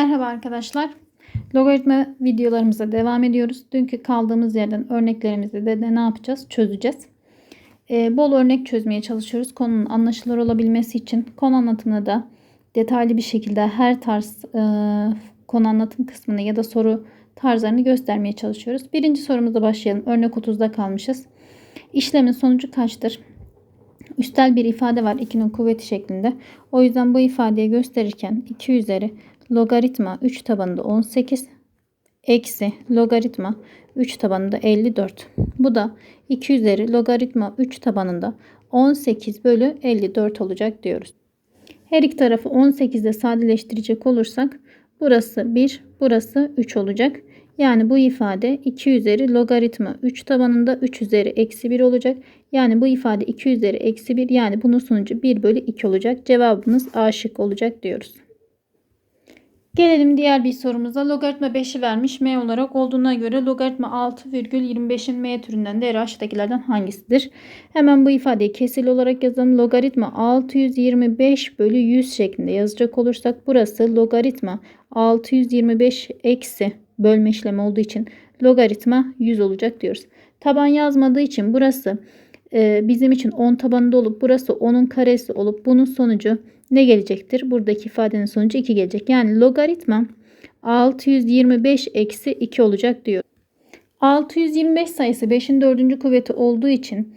Merhaba arkadaşlar. Logaritma videolarımıza devam ediyoruz. Dünkü kaldığımız yerden örneklerimizi de, de ne yapacağız? Çözeceğiz. Ee, bol örnek çözmeye çalışıyoruz. Konunun anlaşılır olabilmesi için konu anlatımını da detaylı bir şekilde her tarz e, konu anlatım kısmını ya da soru tarzlarını göstermeye çalışıyoruz. Birinci sorumuza başlayalım. Örnek 30'da kalmışız. İşlemin sonucu kaçtır? Üstel bir ifade var 2'nin kuvveti şeklinde. O yüzden bu ifadeyi gösterirken 2 üzeri logaritma 3 tabanında 18 eksi logaritma 3 tabanında 54. Bu da 2 üzeri logaritma 3 tabanında 18 bölü 54 olacak diyoruz. Her iki tarafı 18'de sadeleştirecek olursak burası 1, burası 3 olacak. Yani bu ifade 2 üzeri logaritma 3 tabanında 3 üzeri eksi 1 olacak. Yani bu ifade 2 üzeri eksi 1 yani bunun sonucu 1 bölü 2 olacak. Cevabımız A şık olacak diyoruz. Gelelim diğer bir sorumuza. Logaritma 5'i vermiş m olarak olduğuna göre logaritma 6,25'in m türünden değeri aşağıdakilerden hangisidir? Hemen bu ifadeyi kesili olarak yazalım. Logaritma 625 bölü 100 şeklinde yazacak olursak burası logaritma 625 eksi bölme işlemi olduğu için logaritma 100 olacak diyoruz. Taban yazmadığı için burası e, bizim için 10 tabanında olup burası 10'un karesi olup bunun sonucu ne gelecektir? Buradaki ifadenin sonucu 2 gelecek. Yani logaritma 625 eksi 2 olacak diyor. 625 sayısı 5'in 4. kuvveti olduğu için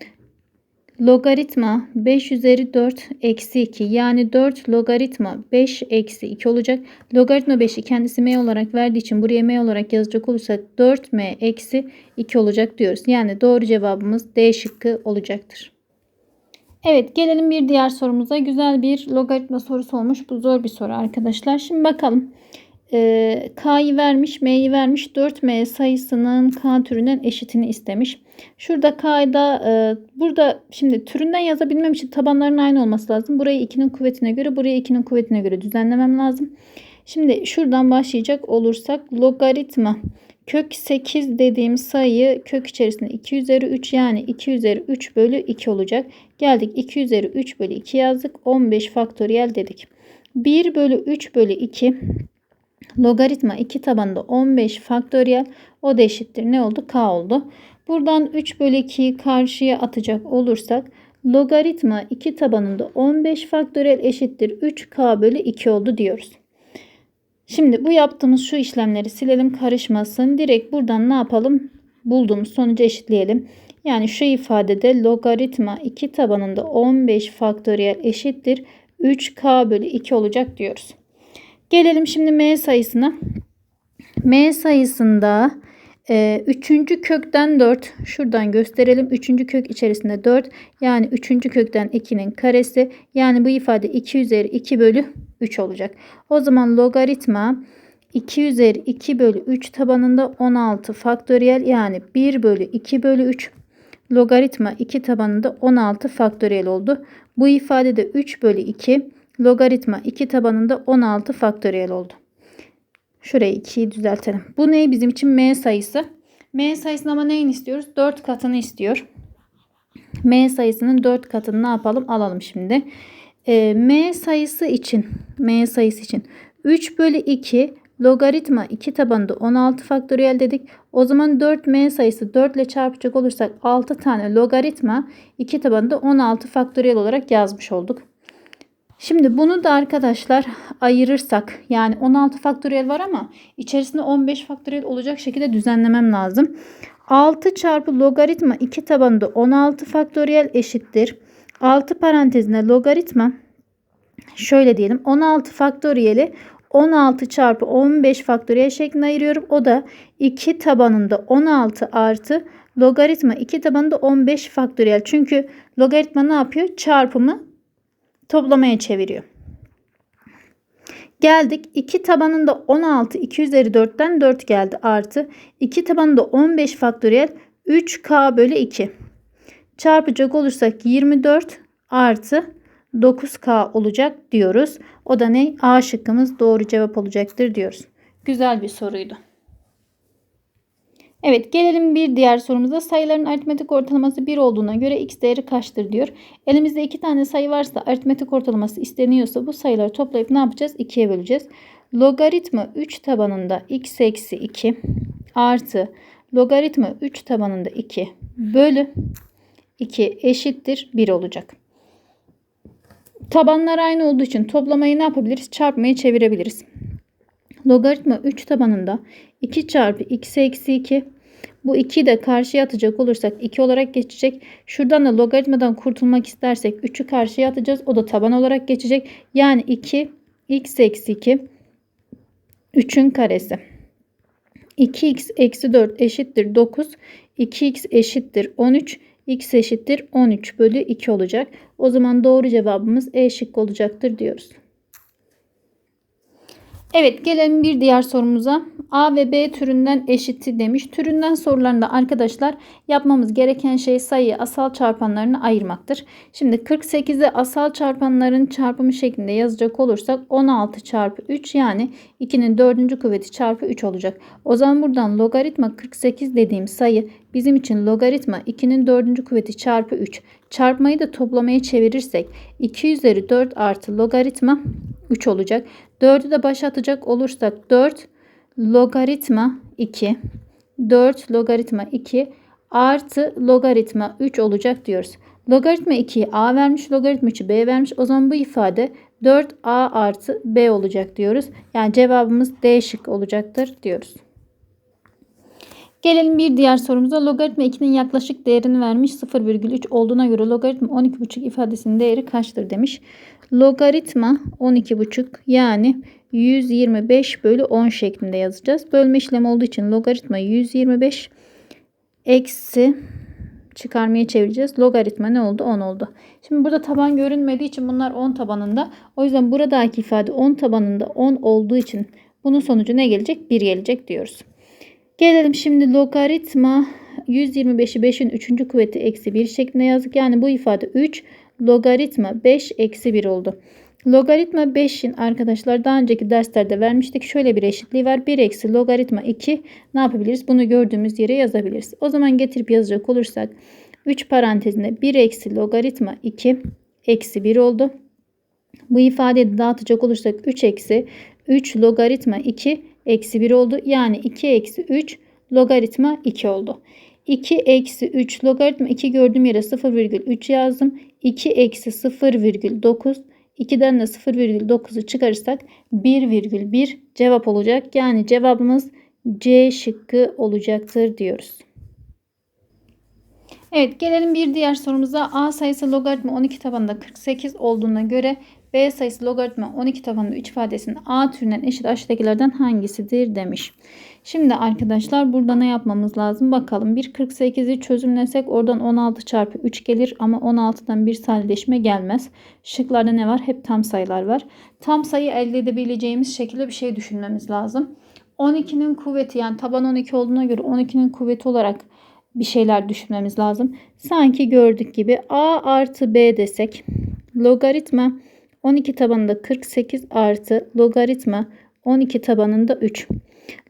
logaritma 5 üzeri 4 eksi 2 yani 4 logaritma 5 eksi 2 olacak. Logaritma 5'i kendisi m olarak verdiği için buraya m olarak yazacak olursak 4m eksi 2 olacak diyoruz. Yani doğru cevabımız D şıkkı olacaktır. Evet gelelim bir diğer sorumuza. Güzel bir logaritma sorusu olmuş. Bu zor bir soru arkadaşlar. Şimdi bakalım. Ee, K'yı vermiş, M'yi vermiş. 4M sayısının K türünden eşitini istemiş. Şurada K'da e, burada şimdi türünden yazabilmem için tabanların aynı olması lazım. Burayı 2'nin kuvvetine göre, burayı 2'nin kuvvetine göre düzenlemem lazım. Şimdi şuradan başlayacak olursak logaritma kök 8 dediğim sayı kök içerisinde 2 üzeri 3 yani 2 üzeri 3 bölü 2 olacak. Geldik 2 üzeri 3 bölü 2 yazdık. 15 faktöriyel dedik. 1 bölü 3 bölü 2 logaritma 2 tabanında 15 faktöriyel o da eşittir. Ne oldu? K oldu. Buradan 3 bölü 2'yi karşıya atacak olursak logaritma 2 tabanında 15 faktöriyel eşittir 3K bölü 2 oldu diyoruz. Şimdi bu yaptığımız şu işlemleri silelim karışmasın. Direkt buradan ne yapalım? Bulduğumuz sonucu eşitleyelim. Yani şu ifadede logaritma 2 tabanında 15 faktöriyel eşittir 3k bölü 2 olacak diyoruz. Gelelim şimdi m sayısına. m sayısında e, üçüncü kökten 4 şuradan gösterelim. Üçüncü kök içerisinde 4 yani üçüncü kökten 2'nin karesi yani bu ifade 2 üzeri 2 bölü 3 olacak. O zaman logaritma 2 üzeri 2 bölü 3 tabanında 16 faktöriyel yani 1 bölü 2 bölü 3 logaritma 2 tabanında 16 faktöriyel oldu. Bu ifade de 3 bölü 2 logaritma 2 tabanında 16 faktöriyel oldu. Şurayı 2'yi düzeltelim. Bu ne bizim için m sayısı? m sayısının ama neyini istiyoruz? 4 katını istiyor. m sayısının 4 katını ne yapalım? Alalım şimdi. E, m sayısı için m sayısı için 3 bölü 2 logaritma 2 tabanında 16 faktöriyel dedik. O zaman 4m sayısı 4 ile çarpacak olursak 6 tane logaritma 2 tabanında 16 faktöriyel olarak yazmış olduk. Şimdi bunu da arkadaşlar ayırırsak yani 16 faktöriyel var ama içerisinde 15 faktöriyel olacak şekilde düzenlemem lazım. 6 çarpı logaritma 2 tabanında 16 faktöriyel eşittir. 6 parantezine logaritma şöyle diyelim 16 faktöriyeli 16 çarpı 15 faktöriyel şeklinde ayırıyorum. O da 2 tabanında 16 artı logaritma 2 tabanında 15 faktöriyel. Çünkü logaritma ne yapıyor? Çarpımı toplamaya çeviriyor. Geldik 2 tabanında 16 2 üzeri 4'ten 4 geldi artı 2 tabanında 15 faktöriyel 3k bölü 2. Çarpacak olursak 24 artı 9k olacak diyoruz. O da ne? A şıkkımız doğru cevap olacaktır diyoruz. Güzel bir soruydu. Evet gelelim bir diğer sorumuza. Sayıların aritmetik ortalaması 1 olduğuna göre x değeri kaçtır diyor. Elimizde iki tane sayı varsa aritmetik ortalaması isteniyorsa bu sayıları toplayıp ne yapacağız? 2'ye böleceğiz. Logaritma 3 tabanında x eksi 2 artı logaritma 3 tabanında 2 bölü 2 eşittir 1 olacak. Tabanlar aynı olduğu için toplamayı ne yapabiliriz? Çarpmayı çevirebiliriz. Logaritma 3 tabanında 2 çarpı x eksi 2 bu 2'yi de karşıya atacak olursak 2 olarak geçecek. Şuradan da logaritmadan kurtulmak istersek 3'ü karşıya atacağız. O da taban olarak geçecek. Yani 2 x eksi 2 3'ün karesi. 2x eksi 4 eşittir 9. 2x eşittir 13. x eşittir 13 bölü 2 olacak. O zaman doğru cevabımız E şıkkı olacaktır diyoruz. Evet gelelim bir diğer sorumuza. A ve B türünden eşitti demiş. Türünden sorularında arkadaşlar yapmamız gereken şey sayıyı asal çarpanlarına ayırmaktır. Şimdi 48'i asal çarpanların çarpımı şeklinde yazacak olursak 16 çarpı 3 yani 2'nin 4. kuvveti çarpı 3 olacak. O zaman buradan logaritma 48 dediğim sayı bizim için logaritma 2'nin 4. kuvveti çarpı 3. Çarpmayı da toplamaya çevirirsek 2 üzeri 4 artı logaritma 3 olacak. 4'ü de başa atacak olursak 4 logaritma 2 4 logaritma 2 artı logaritma 3 olacak diyoruz. Logaritma 2'yi a vermiş, logaritma 3'ü b vermiş. O zaman bu ifade 4a artı b olacak diyoruz. Yani cevabımız D şık olacaktır diyoruz. Gelelim bir diğer sorumuza. Logaritma 2'nin yaklaşık değerini vermiş 0,3 olduğuna göre logaritma 12,5 ifadesinin değeri kaçtır demiş. Logaritma 12,5 yani 125 bölü 10 şeklinde yazacağız. Bölme işlemi olduğu için logaritma 125 eksi çıkarmaya çevireceğiz. Logaritma ne oldu? 10 oldu. Şimdi burada taban görünmediği için bunlar 10 tabanında. O yüzden buradaki ifade 10 tabanında 10 olduğu için bunun sonucu ne gelecek? 1 gelecek diyoruz. Gelelim şimdi logaritma 125'i 5'in 3. kuvveti eksi 1 şeklinde yazdık. Yani bu ifade 3 logaritma 5 eksi 1 oldu. Logaritma 5'in arkadaşlar daha önceki derslerde vermiştik. Şöyle bir eşitliği var. 1 eksi logaritma 2 ne yapabiliriz? Bunu gördüğümüz yere yazabiliriz. O zaman getirip yazacak olursak 3 parantezinde 1 eksi logaritma 2 eksi 1 oldu. Bu ifadeyi dağıtacak olursak 3 eksi 3 logaritma 2 eksi 1 oldu. Yani 2 eksi 3 logaritma 2 oldu. 2 eksi 3 logaritma 2 gördüğüm yere 0,3 yazdım. 2 eksi 0,9 2'den de 0,9'u çıkarırsak 1,1 cevap olacak. Yani cevabımız C şıkkı olacaktır diyoruz. Evet gelelim bir diğer sorumuza. A sayısı logaritma 12 tabanında 48 olduğuna göre B sayısı logaritma 12 tabanında 3 ifadesinin A türünden eşit aşağıdakilerden hangisidir demiş. Şimdi arkadaşlar burada ne yapmamız lazım bakalım. 1.48'i çözümlesek oradan 16 çarpı 3 gelir ama 16'dan bir sadeleşme gelmez. Şıklarda ne var? Hep tam sayılar var. Tam sayı elde edebileceğimiz şekilde bir şey düşünmemiz lazım. 12'nin kuvveti yani taban 12 olduğuna göre 12'nin kuvveti olarak bir şeyler düşünmemiz lazım. Sanki gördük gibi A artı B desek logaritma 12 tabanında 48 artı logaritma 12 tabanında 3.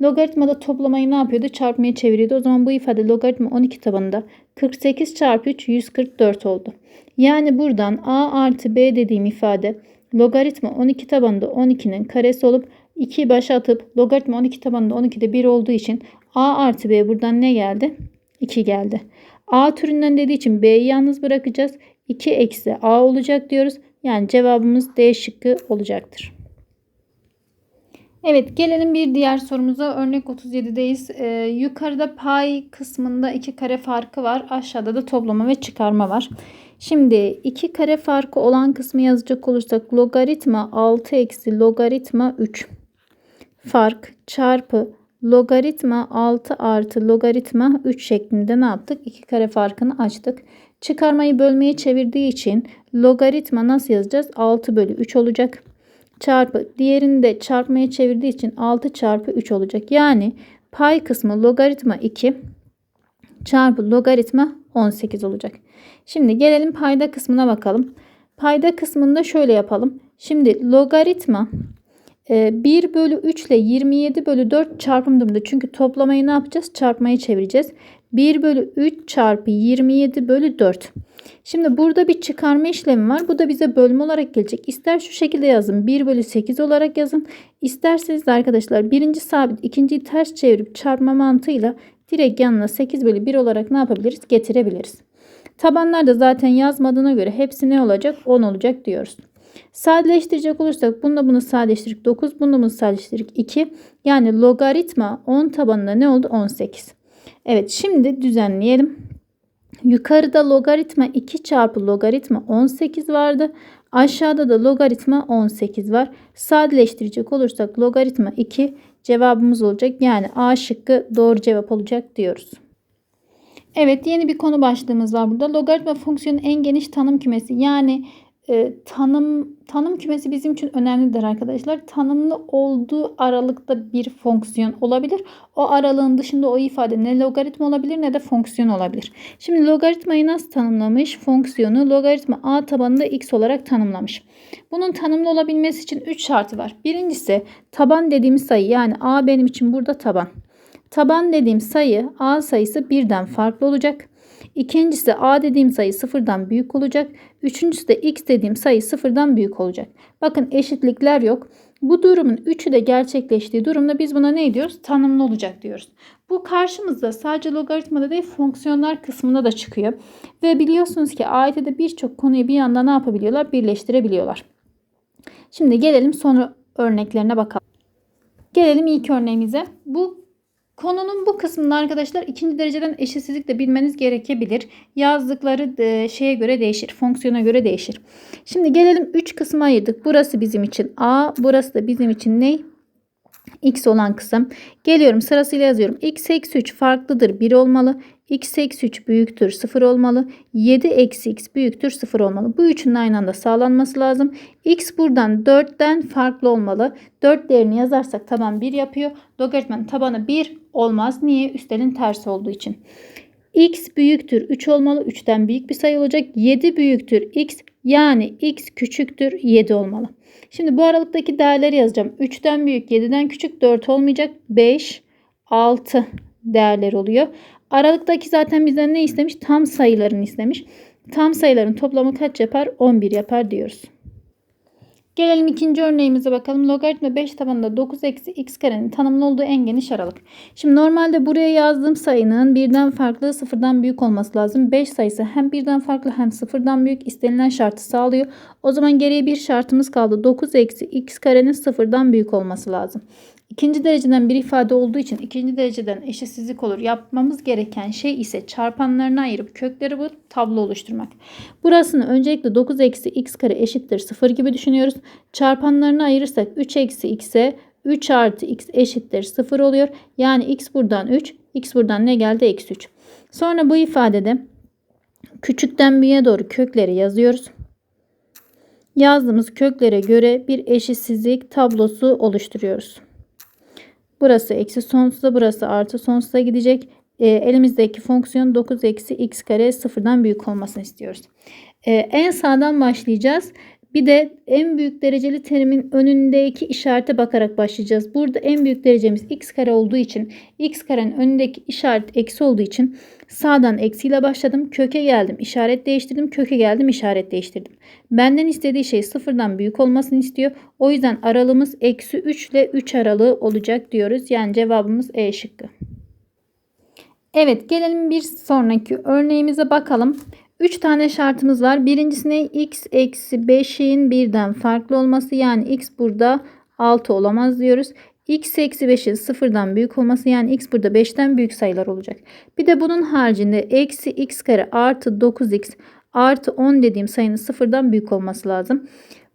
Logaritmada toplamayı ne yapıyordu? Çarpmaya çeviriyordu. O zaman bu ifade logaritma 12 tabanında 48 çarpı 3 144 oldu. Yani buradan a artı b dediğim ifade logaritma 12 tabanında 12'nin karesi olup 2'yi başa atıp logaritma 12 tabanında 12'de 1 olduğu için a artı b buradan ne geldi? 2 geldi. a türünden dediği için b'yi yalnız bırakacağız. 2 eksi a olacak diyoruz. Yani cevabımız D şıkkı olacaktır. Evet gelelim bir diğer sorumuza. Örnek 37'deyiz. Ee, yukarıda pay kısmında iki kare farkı var. Aşağıda da toplama ve çıkarma var. Şimdi iki kare farkı olan kısmı yazacak olursak logaritma 6 eksi logaritma 3 fark çarpı logaritma 6 artı logaritma 3 şeklinde ne yaptık? İki kare farkını açtık. Çıkarmayı bölmeye çevirdiği için logaritma nasıl yazacağız? 6 bölü 3 olacak. Çarpı diğerini de çarpmaya çevirdiği için 6 çarpı 3 olacak. Yani pay kısmı logaritma 2 çarpı logaritma 18 olacak. Şimdi gelelim payda kısmına bakalım. Payda kısmında şöyle yapalım. Şimdi logaritma 1 e, bölü 3 ile 27 bölü 4 çarpım durumunda. Çünkü toplamayı ne yapacağız? Çarpmayı çevireceğiz. 1 bölü 3 çarpı 27 bölü 4. Şimdi burada bir çıkarma işlemi var. Bu da bize bölme olarak gelecek. İster şu şekilde yazın. 1 bölü 8 olarak yazın. İsterseniz de arkadaşlar birinci sabit ikinciyi ters çevirip çarpma mantığıyla direkt yanına 8 bölü 1 olarak ne yapabiliriz? Getirebiliriz. Tabanlarda zaten yazmadığına göre hepsi ne olacak? 10 olacak diyoruz. Sadeleştirecek olursak bunda bunu sadeleştirdik 9, bunda bunu sadeleştirdik 2. Yani logaritma 10 tabanında ne oldu? 18. Evet şimdi düzenleyelim. Yukarıda logaritma 2 çarpı logaritma 18 vardı. Aşağıda da logaritma 18 var. Sadeleştirecek olursak logaritma 2 cevabımız olacak. Yani A şıkkı doğru cevap olacak diyoruz. Evet yeni bir konu başlığımız var burada. Logaritma fonksiyonun en geniş tanım kümesi. Yani e, tanım tanım kümesi bizim için önemlidir arkadaşlar. Tanımlı olduğu aralıkta bir fonksiyon olabilir. O aralığın dışında o ifade ne logaritma olabilir ne de fonksiyon olabilir. Şimdi logaritmayı nasıl tanımlamış? Fonksiyonu logaritma a tabanında x olarak tanımlamış. Bunun tanımlı olabilmesi için 3 şartı var. Birincisi taban dediğimiz sayı yani a benim için burada taban. Taban dediğim sayı a sayısı birden farklı olacak. İkincisi a dediğim sayı sıfırdan büyük olacak. Üçüncüsü de x dediğim sayı sıfırdan büyük olacak. Bakın eşitlikler yok. Bu durumun üçü de gerçekleştiği durumda biz buna ne diyoruz? Tanımlı olacak diyoruz. Bu karşımızda sadece logaritmada değil fonksiyonlar kısmında da çıkıyor. Ve biliyorsunuz ki AYT'de birçok konuyu bir yanda ne yapabiliyorlar? Birleştirebiliyorlar. Şimdi gelelim sonra örneklerine bakalım. Gelelim ilk örneğimize. Bu Konunun bu kısmında arkadaşlar ikinci dereceden eşitsizlik de bilmeniz gerekebilir. Yazdıkları de şeye göre değişir. Fonksiyona göre değişir. Şimdi gelelim 3 kısma ayırdık. Burası bizim için A. Burası da bizim için ne? X olan kısım. Geliyorum sırasıyla yazıyorum. X eksi 3 farklıdır 1 olmalı. X eksi 3 büyüktür 0 olmalı. 7 eksi X büyüktür 0 olmalı. Bu üçünün aynı anda sağlanması lazım. X buradan 4'ten farklı olmalı. 4 değerini yazarsak taban 1 yapıyor. Logaritmanın tabanı 1 olmaz. Niye? Üstelin tersi olduğu için. X büyüktür 3 olmalı. 3'ten büyük bir sayı olacak. 7 büyüktür X yani X küçüktür 7 olmalı. Şimdi bu aralıktaki değerleri yazacağım. 3'ten büyük 7'den küçük 4 olmayacak. 5, 6 değerler oluyor. Aralıktaki zaten bizden ne istemiş? Tam sayılarını istemiş. Tam sayıların toplamı kaç yapar? 11 yapar diyoruz. Gelelim ikinci örneğimize bakalım. Logaritma 5 tabanında 9 eksi x karenin tanımlı olduğu en geniş aralık. Şimdi normalde buraya yazdığım sayının birden farklı sıfırdan büyük olması lazım. 5 sayısı hem birden farklı hem sıfırdan büyük istenilen şartı sağlıyor. O zaman geriye bir şartımız kaldı. 9 eksi x karenin sıfırdan büyük olması lazım. İkinci dereceden bir ifade olduğu için ikinci dereceden eşitsizlik olur. Yapmamız gereken şey ise çarpanlarını ayırıp kökleri bu tablo oluşturmak. Burasını öncelikle 9 eksi x kare eşittir 0 gibi düşünüyoruz. Çarpanlarını ayırırsak 3 eksi x'e 3 artı x eşittir 0 oluyor. Yani x buradan 3, x buradan ne geldi? Eksi 3. Sonra bu ifadede küçükten büyüğe doğru kökleri yazıyoruz. Yazdığımız köklere göre bir eşitsizlik tablosu oluşturuyoruz. Burası eksi sonsuza burası artı sonsuza gidecek. E, elimizdeki fonksiyon 9 eksi x kare sıfırdan büyük olmasını istiyoruz. E, en sağdan başlayacağız. Bir de en büyük dereceli terimin önündeki işarete bakarak başlayacağız. Burada en büyük derecemiz x kare olduğu için x karenin önündeki işaret eksi olduğu için sağdan eksiyle başladım. Köke geldim. işaret değiştirdim. Köke geldim. işaret değiştirdim. Benden istediği şey sıfırdan büyük olmasını istiyor. O yüzden aralığımız eksi 3 ile 3 aralığı olacak diyoruz. Yani cevabımız E şıkkı. Evet gelelim bir sonraki örneğimize bakalım. 3 tane şartımız var. Birincisine x eksi 5'in birden farklı olması yani x burada 6 olamaz diyoruz. x eksi 5'in sıfırdan büyük olması yani x burada 5'ten büyük sayılar olacak. Bir de bunun haricinde eksi x kare artı 9x artı 10 dediğim sayının sıfırdan büyük olması lazım.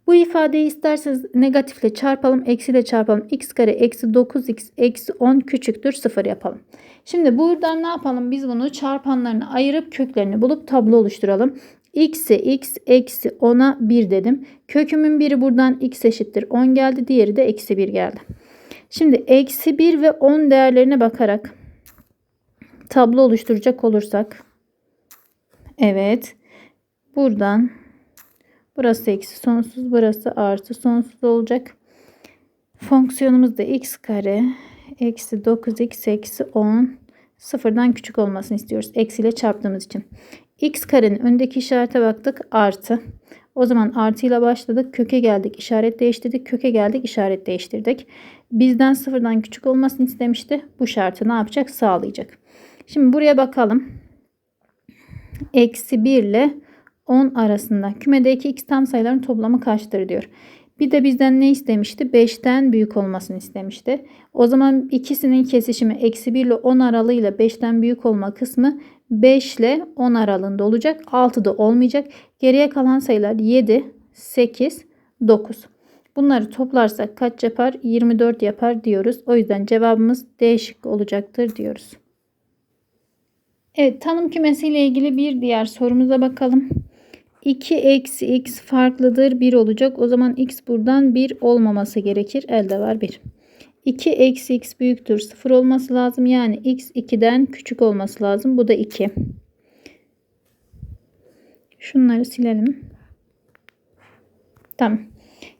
Bu ifadeyi isterseniz negatifle çarpalım, eksiyle çarpalım. x kare eksi 9x eksi 10 küçüktür 0 yapalım. Şimdi buradan ne yapalım? Biz bunu çarpanlarını ayırıp köklerini bulup tablo oluşturalım. x'e x eksi 10'a 1 dedim. Kökümün biri buradan x eşittir 10 geldi. Diğeri de eksi 1 geldi. Şimdi eksi 1 ve 10 değerlerine bakarak tablo oluşturacak olursak. Evet. Buradan burası eksi sonsuz burası artı sonsuz olacak. Fonksiyonumuz da x kare eksi 9x eksi 10 sıfırdan küçük olmasını istiyoruz. Eksiyle çarptığımız için. X karenin öndeki işarete baktık. Artı. O zaman artıyla başladık. Köke geldik. işaret değiştirdik. Köke geldik. işaret değiştirdik. Bizden sıfırdan küçük olmasını istemişti. Bu şartı ne yapacak? Sağlayacak. Şimdi buraya bakalım. Eksi 1 ile 10 arasında kümedeki x tam sayıların toplamı kaçtır diyor. Bir de bizden ne istemişti? 5'ten büyük olmasını istemişti. O zaman ikisinin kesişimi eksi 1 ile 10 aralığıyla 5'ten büyük olma kısmı 5 ile 10 aralığında olacak. 6 da olmayacak. Geriye kalan sayılar 7, 8, 9. Bunları toplarsak kaç yapar? 24 yapar diyoruz. O yüzden cevabımız D şıkkı olacaktır diyoruz. Evet tanım kümesiyle ilgili bir diğer sorumuza bakalım. 2 eksi x farklıdır 1 olacak. O zaman x buradan 1 olmaması gerekir. Elde var 1. 2 eksi x büyüktür 0 olması lazım. Yani x 2'den küçük olması lazım. Bu da 2. Şunları silelim. Tamam.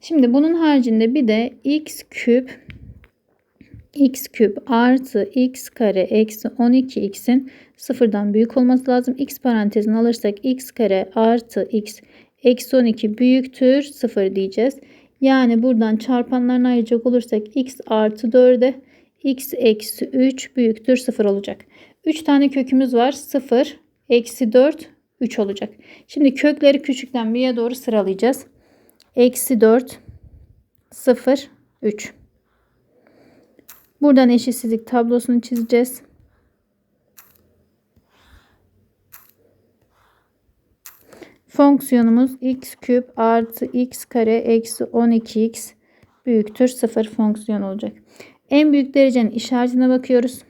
Şimdi bunun haricinde bir de x küp x küp artı x kare eksi 12x'in sıfırdan büyük olması lazım. x parantezini alırsak x kare artı x eksi 12 büyüktür 0 diyeceğiz. Yani buradan çarpanlarını ayıracak olursak x artı 4'e x eksi 3 büyüktür 0 olacak. 3 tane kökümüz var. 0, eksi 4, 3 olacak. Şimdi kökleri küçükten büyüğe doğru sıralayacağız. Eksi 4, 0, 3. Buradan eşitsizlik tablosunu çizeceğiz. Fonksiyonumuz x küp artı x kare eksi 12x büyüktür 0 fonksiyon olacak. En büyük derecenin işaretine bakıyoruz.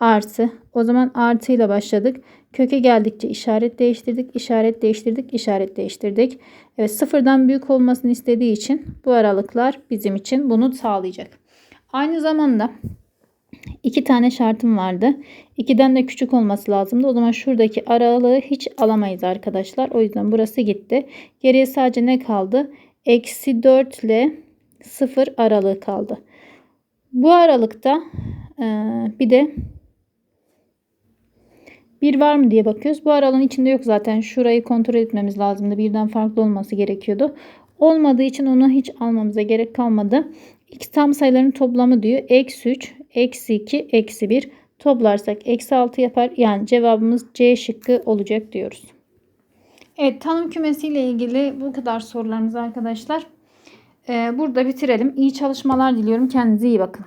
Artı. O zaman artıyla başladık. Köke geldikçe işaret değiştirdik, işaret değiştirdik, işaret değiştirdik. Evet sıfırdan büyük olmasını istediği için bu aralıklar bizim için bunu sağlayacak. Aynı zamanda iki tane şartım vardı. 2'den de küçük olması lazımdı. O zaman şuradaki aralığı hiç alamayız arkadaşlar. O yüzden burası gitti. Geriye sadece ne kaldı? Eksi 4 ile 0 aralığı kaldı. Bu aralıkta e, bir de bir var mı diye bakıyoruz. Bu aralığın içinde yok zaten. Şurayı kontrol etmemiz lazımdı. Birden farklı olması gerekiyordu. Olmadığı için onu hiç almamıza gerek kalmadı. X tam sayıların toplamı diyor. Eksi 3, eksi 2, eksi 1. Toplarsak eksi 6 yapar. Yani cevabımız C şıkkı olacak diyoruz. Evet tanım kümesiyle ilgili bu kadar sorularımız arkadaşlar. Ee, burada bitirelim. İyi çalışmalar diliyorum. Kendinize iyi bakın.